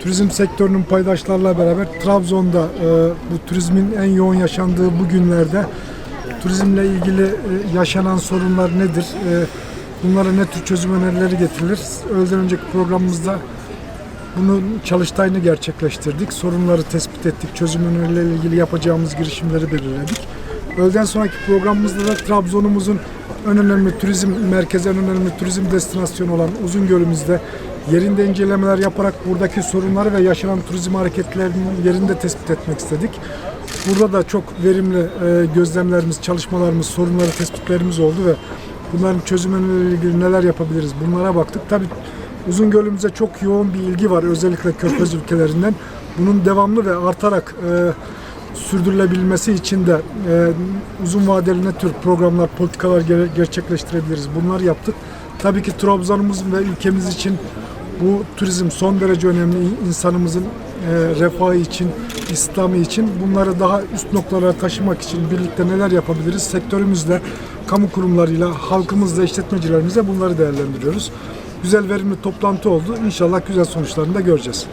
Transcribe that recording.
Turizm sektörünün paydaşlarla beraber Trabzon'da e, bu turizmin en yoğun yaşandığı bu günlerde turizmle ilgili e, yaşanan sorunlar nedir? E, bunlara ne tür çözüm önerileri getirilir? Öğleden önceki programımızda bunun çalıştayını gerçekleştirdik. Sorunları tespit ettik. Çözüm önerileriyle ilgili yapacağımız girişimleri belirledik. Öğleden sonraki programımızda da Trabzon'umuzun en önemli turizm merkezi, en önemli turizm destinasyonu olan Uzungöl'ümüzde yerinde incelemeler yaparak buradaki sorunları ve yaşanan turizm hareketlerinin yerinde tespit etmek istedik. Burada da çok verimli e, gözlemlerimiz, çalışmalarımız, sorunları, tespitlerimiz oldu ve bunların çözüm öneriyle ilgili neler yapabiliriz bunlara baktık. Tabii Uzun Gölümüze çok yoğun bir ilgi var özellikle Körfez ülkelerinden. Bunun devamlı ve artarak e, sürdürülebilmesi için de e, uzun vadeli ne tür programlar, politikalar ger- gerçekleştirebiliriz bunları yaptık. Tabii ki Trabzon'umuz ve ülkemiz için bu turizm son derece önemli. İnsanımızın e, refahı için, İslam'ı için bunları daha üst noktalara taşımak için birlikte neler yapabiliriz? Sektörümüzle, kamu kurumlarıyla, halkımızla, işletmecilerimizle bunları değerlendiriyoruz. Güzel verimli toplantı oldu. İnşallah güzel sonuçlarını da göreceğiz.